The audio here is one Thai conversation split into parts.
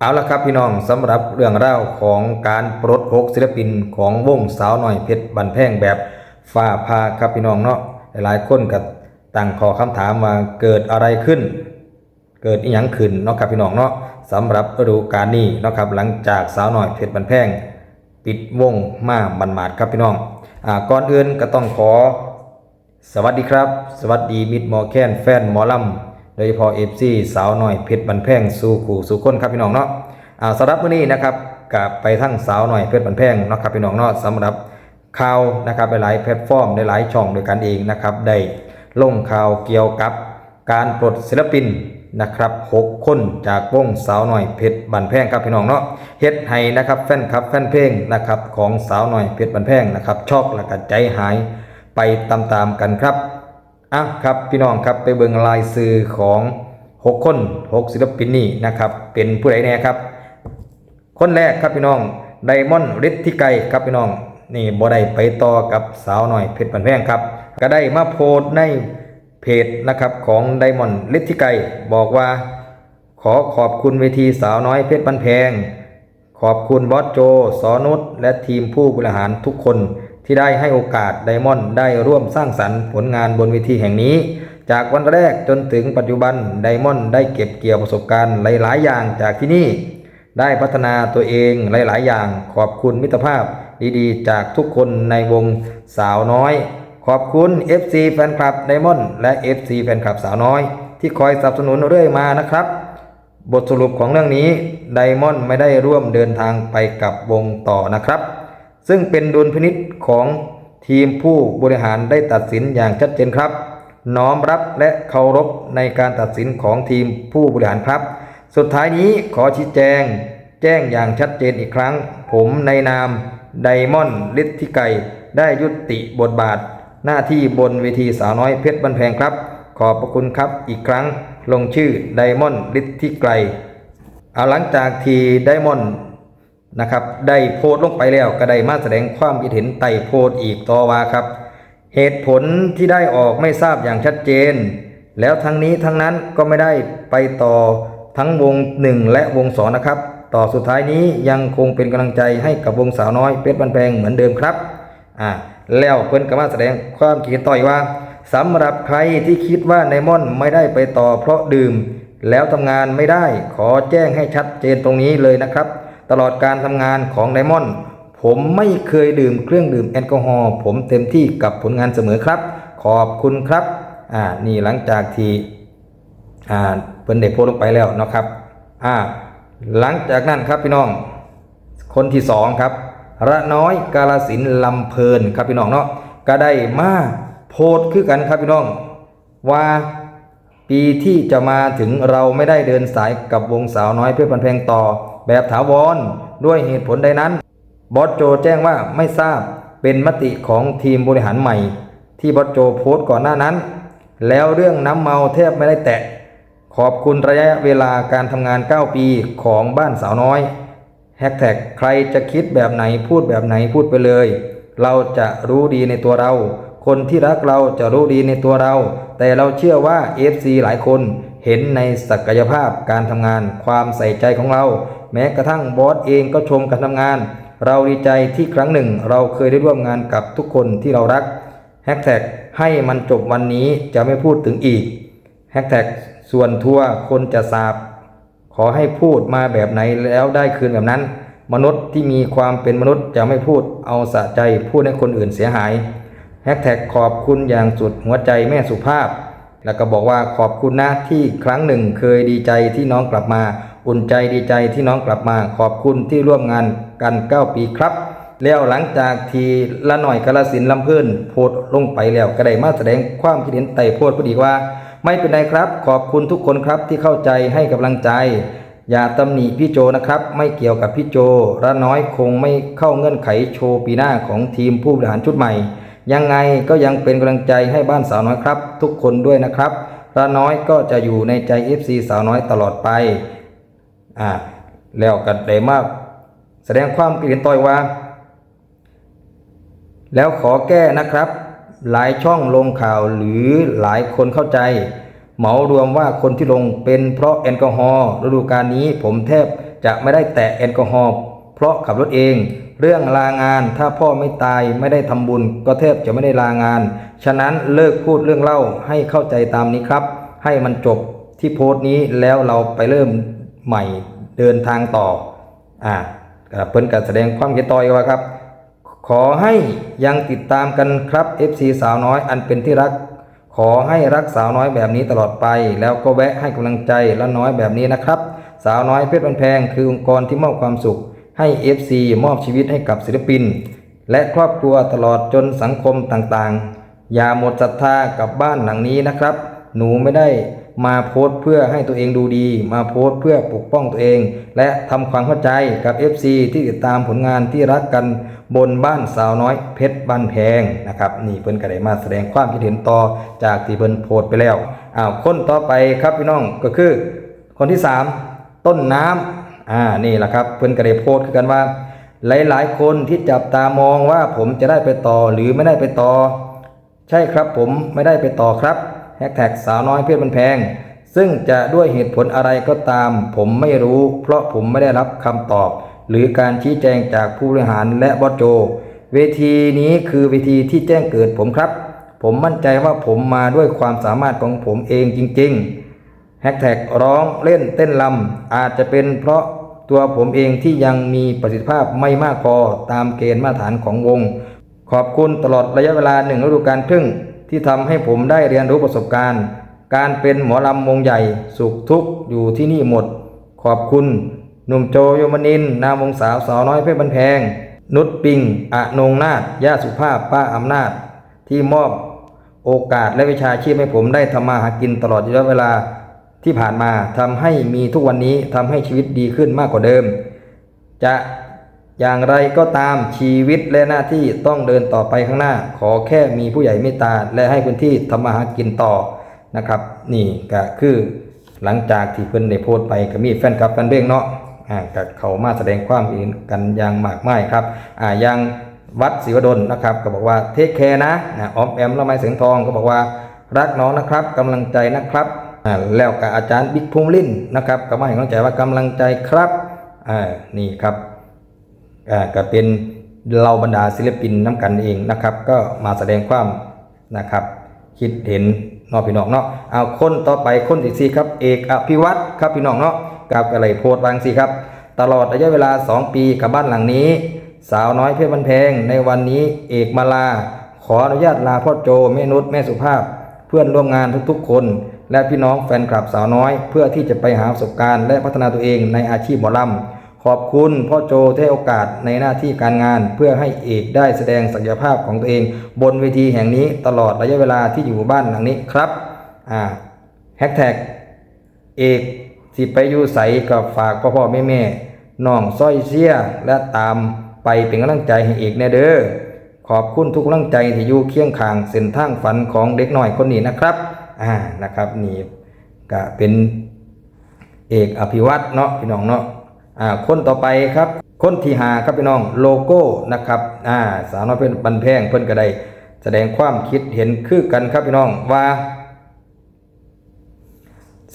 เอาละครับพี่น้องสำหรับเรื่องราวของการปลดหกศิลปินของวงสาวหน่อยเพชรบันแพงแบบฝ้าพาครับพี่น้องเนาะหลายคนก็ตั้งขอคำถามว่าเกิดอะไรขึ้น เกิดอีหยังขึ้นเนาะครับพี่น้องเนาะสำหรับฤดูกาลนี้เนาะครับหลังจากสาวหน่อยเพชรบันแพงปิดวงมาบันหมาดครับพี่น้องอ่าก่อนอื่นก็ต้องขอ สวัสดีครับ สวัสดีมิตรหมอแค้นแฟนหมอลำ โดยเฉพาะเอฟซีสาวหน่อยเพชรบันแพงสู่ขู่สู่คนครับพี่น้องเนาะอ่าสำหรับมื้อนี้นะครับกับไปทั้งสาวหน่อยเพชรบันแพงเนาะครับพี่น้องเนาะสำหรับข่าวนะครับหลายแพลตฟอร์มหลายช่องด้วยกันเองนะครับได้ลงข่าวเกี่ยวกับการปลดศิลปินนะครับหกคนจากวงสาวหน่อยเพชรบันแพงครับพี่น้องเนาะเฮ็ดให้นะครับแฟนคลับแฟนเพลงนะครับของสาวหน่อยเพชรบันแพงนะครับชอกและก็ใจหายไปตามๆกันครับ อะครับพี่น้องครับไปเบิ่งลายซื้อของ 6 คน 6 ศิลปินนี่นะครับ เป็นผู้ใดแน่ครับ คนแรกครับพี่น้องไดมอนด์ฤทธิไกรครับพี่น้องนี่บ่ได้ไปต่อกับสาวหน่อยเพชรบันแพงครับ ก็ได้มาโพสต์ในเพจนะครับของไดมอนด์ฤทธิไกรบอกว่า ขอขอบคุณเวทีสาวน้อยเพชรบันแพง ขอบคุณบอสโจสอนุชและทีมผู้บริหารทุกคน ที่ได้ให้โอกาสไดมอนด์ได้ร่วมสร้างสรรค์ผลงานบนเวทีแห่งนี้ จากวันแรกจนถึงปัจจุบันไดมอนด์ได้เก็บเกี่ยวประสบการณ์หลาย ๆ อย่างจากที่นี่ ได้พัฒนาตัวเองหลาย ๆ อย่าง ขอบคุณมิตรภาพดีๆ จากทุกคนในวงสาวน้อย ขอบคุณ FC แฟนคลับไดมอนด์และ FC แฟนคลับสาวน้อย ที่คอยสนับสนุนเรื่อยมานะครับบทสรุปของเรื่องนี้ไดมอนด์ไม่ได้ร่วมเดินทางไปกับวงต่อนะครับ ซึ่งเป็นดุลพินิษของทีมผู้บริหารได้ตัดสินอย่างชัดเจนครับ น้อมรับและเคารพในการตัดสินของทีมผู้บริหารครับ สุดท้ายนี้ขอชี้แจง แจ้งอย่างชัดเจนอีกครั้ง ผมในนามไดมอนด์ฤทธิไกรได้ยุติบทบาท หน้าที่บนเวทีสาวน้อยเพชรบันแพงครับ ขอบพระคุณครับอีกครั้ง ลงชื่อไดมอนด์ฤทธิไกรเอาหลังจากที่ไดมอนด์ นะครับได้โพสต์ลงไปแล้วก็ได้มาแสดงความคิดเห็นไต่โพสต์อีกต่อว่าครับ เหตุผลที่ได้ออกไม่ทราบอย่างชัดเจน แล้วทั้งนี้ทั้งนั้นก็ไม่ได้ไปต่อทั้งวง 1 และวง2นะครับ ต่อสุดท้ายนี้ยังคงเป็นกำลังใจให้กับวงสาวน้อยเพชรบันแพงเหมือนเดิมครับอ่าแล้วเพิ่นก็มาแสดงความคิดต่อยว่าสำหรับใครที่คิดว่าไนมอนไม่ได้ไปต่อเพราะดื่ม แล้วทำงานไม่ได้ขอแจ้งให้ชัดเจนตรงนี้เลยนะครับ ตลอดการทำงานของไดมอนด์ผมไม่เคยดื่มเครื่องดื่มแอลกอฮอล์ผมเต็มที่กับผลงานเสมอครับ ขอบคุณครับอ่านี่หลังจากที่อ่าเพิ่นได้โพสต์ลงไปแล้วนะครับอ่าหลังจากนั้นครับพี่น้อง คนที่สองครับ ระน้อยกาลสินลำเพลินครับพี่น้องเนาะก็ได้มาโพสต์คือกันครับพี่น้อง ว่าปีที่จะมาถึงเราไม่ได้เดินสายกับวงสาวน้อยเพื่อพันเพงต่อ แบบถาวรด้วยเหตุผลใดนั้น บอสโจแจ้งว่าไม่ทราบเป็นมติของทีมบริหารใหม่ ที่บอสโจโพสต์ก่อนหน้านั้น แล้วเรื่องน้ำเมาแทบไม่ได้แตะ ขอบคุณระยะเวลาการทำงาน 9 ปีของบ้านสาวน้อยแฮชแท็กใครจะคิดแบบไหนพูดแบบไหนพูดไปเลย เราจะรู้ดีในตัวเรา คนที่รักเราจะรู้ดีในตัวเรา แต่เราเชื่อว่า FC หลายคนเห็นในศักยภาพการทำงานความใส่ใจของเรา แม้กระทั่งบอสเองก็ชมการทำงาน เราดีใจที่ครั้งหนึ่ง เราเคยได้ร่วมงานกับทุกคนที่เรารักแฮชแท็กให้มันจบวันนี้จะไม่พูดถึงอีกแฮชแท็กส่วนทัวร์คนจะสาบ ขอให้พูดมาแบบไหนแล้วได้คืนแบบนั้น มนุษย์ที่มีความเป็นมนุษย์จะไม่พูดเอาสะใจพูดให้คนอื่นเสียหายแฮชแท็กขอบคุณอย่างสุดหัวใจแม่สุภาพ แล้วก็บอกว่าขอบคุณนะที่ครั้งหนึ่งเคยดีใจที่น้องกลับมา อุ่นใจดีใจที่น้องกลับมาขอบคุณที่ร่วมงานกัน 9 ปีครับ แล้วหลังจากที่ละหน่อยกาลสินลำเพิ่นโพสต์ลงไปแล้วก็ได้มาแสดงความคิดเห็นไต่โพสต์พอดีว่า ไม่เป็นไรครับ ขอบคุณทุกคนครับที่เข้าใจให้กำลังใจ อย่าตำหนิพี่โจนะครับ ไม่เกี่ยวกับพี่โจระน้อยคงไม่เข้าเงื่อนไขโชว์ปีหน้าของทีมผู้บริหารชุดใหม่ ยังไงก็ยังเป็นกำลังใจให้บ้านสาวน้อยครับ ทุกคนด้วยนะครับระน้อยก็จะอยู่ในใจ FC สาวน้อยตลอดไป อ่าแล้วกันได้มากแสดงความคิดเห็นต่อยว่า แล้วขอแก้นะครับ หลายช่องลงข่าวหรือหลายคนเข้าใจ เหมารวมว่าคนที่ลงเป็นเพราะแอลกอฮอล์ฤดูกาลนี้ผมแทบจะไม่ได้แตะแอลกอฮอล์เพราะขับรถเอง เรื่องลางานถ้าพ่อไม่ตายไม่ได้ทำบุญ ก็แทบจะไม่ได้ลางาน ฉะนั้นเลิกพูดเรื่องเล่าให้เข้าใจตามนี้ครับ ให้มันจบที่โพสต์นี้แล้วเราไปเริ่ม ใหม่เดินทางต่ออ่าเพิ่นก็แสดงความเห็นต่อยว่าครับ ขอให้ยังติดตามกันครับ FC สาวน้อยอันเป็นที่รัก ขอให้รักสาวน้อยแบบนี้ตลอดไป แล้วก็แวะให้กำลังใจและน้อยแบบนี้นะครับ สาวน้อยเพชรบันแพงคือองค์กรที่มอบความสุข ให้ FC มอบชีวิตให้กับศิลปิน และครอบครัวตลอดจนสังคมต่างๆ อย่าหมดศรัทธากับบ้านหลังนี้นะครับ หนูไม่ได้ มาโพสต์เพื่อให้ตัวเองดูดี มาโพสต์เพื่อปกป้องตัวเอง และทำความเข้าใจกับ FC ที่ติดตามผลงานที่รักกันบนบ้านสาวน้อยเพชรบ้านแพงนะครับนี่เพิ่นก็ได้มาแสดงความคิดเห็นต่อจากที่เพิ่นโพสต์ไปแล้วอ้าวคนต่อไปครับพี่น้องก็คือ คนที่ 3 ต้นน้ำอ่านี่แหละครับเพิ่นก็ได้โพสต์คือกันว่า หลายๆ คนที่จับตามองว่าผมจะได้ไปต่อหรือไม่ได้ไปต่อ ใช่ครับผมไม่ได้ไปต่อครับ แฮชแท็กสาวน้อยเพชรบันแพง ซึ่งจะด้วยเหตุผลอะไรก็ตาม ผมไม่รู้ เพราะผมไม่ได้รับคำตอบ หรือการชี้แจงจากผู้บริหารและบอสโจ เวทีนี้คือเวทีที่แจ้งเกิดผมครับ ผมมั่นใจว่าผมมาด้วยความสามารถของผมเองจริง ๆ แฮชแท็กร้องเล่นเต้นลำอาจจะเป็นเพราะตัวผมเองที่ยังมีประสิทธิภาพไม่มากพอตามเกณฑ์มาตรฐานของวง ขอบคุณตลอดระยะเวลาหนึ่งฤดูกาลครึ่ง ที่ทำให้ผมได้เรียนรู้ประสบการณ์ การเป็นหมอลำวงใหญ่ สุขทุกข์อยู่ที่นี่หมด ขอบคุณหนุ่มโจโยมนิน นามวงสาวสาวน้อยเพชรบันแพง นุชปิงอนงนาถย่าสุภาพป้าอำนาจ ที่มอบโอกาสและวิชาชีพให้ผมได้ทำมาหากินตลอดระยะเวลาที่ผ่านมาทำให้มีทุกวันนี้ทำให้ชีวิตดีขึ้นมากกว่าเดิม จะ อย่างไรก็ตามชีวิตและหน้าที่ต้องเดินต่อไปข้างหน้า ขอแค่มีผู้ใหญ่เมตตา และให้พื้นที่ทำมาหากินต่อนะครับ นี่ก็คือหลังจากที่เพิ่นได้โพสต์ไปก็มีแฟนคลับแฟนเพลงเนาะอ่าก็เขามาแสดงความเห็นกันอย่างมากมายครับอ่าย่างวัดศิวดลนะครับ ก็บอกว่าเทคแคร์นะนะออมแอมละไมเสียงทองก็บอกว่ารักน้องนะครับกำลังใจนะครับอ่าแล้วกับอาจารย์บิ๊กภูมิลินนะครับก็มาให้กำลังใจว่ากำลังใจครับอ่านี่ครับ ก็เป็นเราบรรดาศิลปินน้ำกันเองนะครับ ก็มาแสดงความนะครับ คิดเห็นนอพี่น้องเนาะเอาคนต่อไปคนที่สี่ครับเอกอภิวัตรครับพี่น้องเนาะกับอะไรโพสต์วางสิครับ ตลอดระยะเวลา 2 ปีกับบ้านหลังนี้ สาวน้อยเพชรบันแพง ในวันนี้เอกมาลา ขออนุญาตลาพ่อโจแม่นุชแม่สุภาพ เพื่อนร่วมงานทุกๆคน และพี่น้องแฟนคลับสาวน้อย เพื่อที่จะไปหาประสบการณ์และพัฒนาตัวเองในอาชีพหมอลำ ขอบคุณพ่อโจที่ให้โอกาสในหน้าที่การงาน เพื่อให้เอกได้แสดงศักยภาพของตัวเอง บนเวทีแห่งนี้ตลอดระยะเวลาที่อยู่บ้านหลังนี้ครับอ่าแฮชแท็กเอกสิไปอยู่ใสกับฝากพ่อพ่อแม่แม่น้องส้อยเสียและตามไปเป็นกำลังใจให้เอกแน่เด้อขอบคุณทุกกำลังใจที่อยู่เคียงข้างเส้นทางฝันของเด็กน้อยคนนี้นะครับอ่านะครับนี่ก็เป็นเอกอภิวัตรเนาะพี่น้องเนาะ อ่าคนต่อไปครับคนที่หาครับพี่น้องโลโก้นะครับอ่าสาวน้อยเพิ่อนบันแพงเพิ่อนก็ได้แสดงความคิดเห็นคือกันครับพี่น้องว่า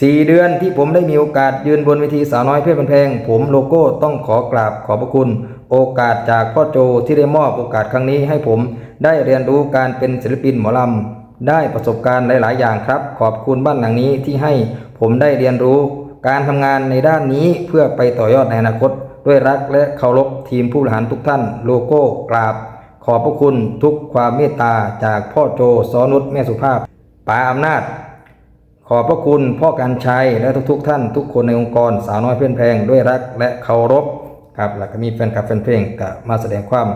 สี่เดือนที่ผมได้มีโอกาสยืนบนเวทีสาวน้อยเพชรบันแพง ผมโลโก้ต้องขอกราบขอบพระคุณ โอกาสจากพ่อโจที่ได้มอบโอกาสครั้งนี้ให้ผมได้เรียนรู้การเป็นศิลปินหมอลำได้ประสบการณ์หลาย ๆ อย่างครับ ขอบคุณบ้านหลังนี้ที่ให้ผมได้เรียนรู้ การทำงานในด้านนี้เพื่อไปต่อยอดในอนาคต ด้วยรักและเคารพทีมผู้บริหารทุกท่านโลโก้กราบ ขอบพระคุณทุกความเมตตาจากพ่อโจสอนุชแม่สุภาพป๋าอำนาจ ขอบพระคุณพ่อการชัยและทุกๆทท่านทุกคนในองค์กรสาวน้อยเพื่อนแพงด้วยรักและเคารพครับแล้วก็มีแฟนคลับแฟนเพลงก็มาแสดงความ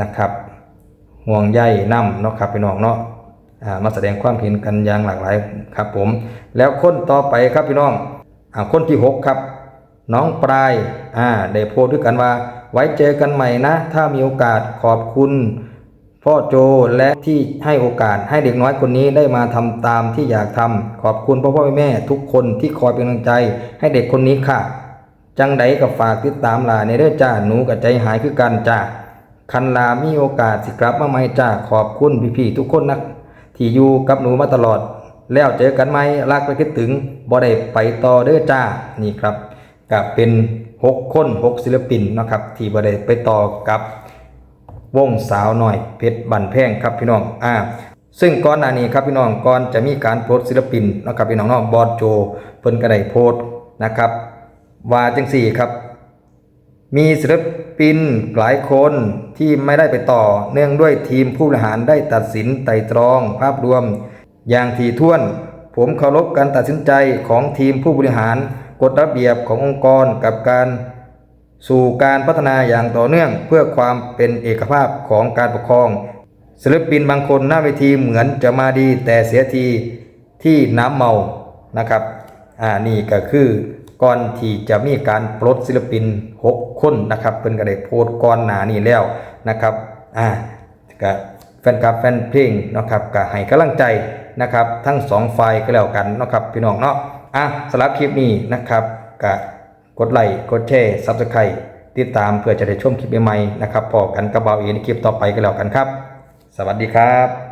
นะครับห่วงใยนํเนาะครับพี่น้องเนาะมาแสดงความเห็นกันอย่างหลากหลายครับผม แล้วคนต่อไปครับพี่น้อง คนที่หกครับ น้องปลายอ่าได้โพสต์ด้วยกันว่า ไว้เจอกันใหม่นะ ถ้ามีโอกาสขอบคุณพ่อโจและที่ให้โอกาสให้เด็กน้อยคนนี้ได้มาทำตามที่อยากทำขอบคุณพ่อพ่อแม่ทุกคนที่คอยเป็นกำลังใจ ให้เด็กคนนี้ค่ะ จังใดกับฝากติดตามลาในเด้องจ้าหนูกับใจหายคือกันจ้าคันลามีโอกาสสิกลับมาใหม่จ้าขอบคุณพี่ๆทุกคนนะที่อยู่กับหนูมาตลอด แล้วเจอกันไหมรักไปคิดถึงบ่ได้ไปต่อเด้อจ้านี่ครับก็เป็นหกคนหกศิลปินนะครับ ที่บ่ได้ไปต่อกับวงสาวหน่อยเพชรบันแพงครับพี่น้องอ่าซึ่งก่อนหน้านี้ครับพี่น้องก่อนจะมีการโพสต์ศิลปินนะครับพี่น้องเนาะบอสโจเพิ่นก็ได้โพสต์นะครับว่าจังสี่ครับมีศิลปินหลายคนที่ไม่ได้ไปต่อ เนื่องด้วยทีมผู้บริหารได้ตัดสินไต่ตรองภาพรวม อย่างถี่ถ้วน ผมเคารพการตัดสินใจของทีมผู้บริหาร กฎระเบียบขององค์กรกับการสู่การพัฒนาอย่างต่อเนื่องเพื่อความเป็นเอกภาพของการปกครอง ศิลปินบางคนหน้าเวทีเหมือนจะมาดีแต่เสียทีที่น้ำเมานะครับ อ่านี่ก็คือก่อนที่จะมีการปลดศิลปิน 6 คนนะครับเป็นก็ไดโพสก่อนหน้านี้แล้วนะครับ อ่าก็แฟนคลับแฟนเพลงนะครับก็ให้กำลังใจ นะครับ ทั้งสองฝ่ายก็แล้วกันนะครับพี่น้องเนาะอะสำหรับคลิปนี้นะครับก็กดไลค์กดแชร์ซับสไครต์ติดตามเพื่อจะได้ชมคลิปใหม่ๆนะครับพอกันกระเบาเองในคลิปต่อไปก็แล้วกันครับ สวัสดีครับ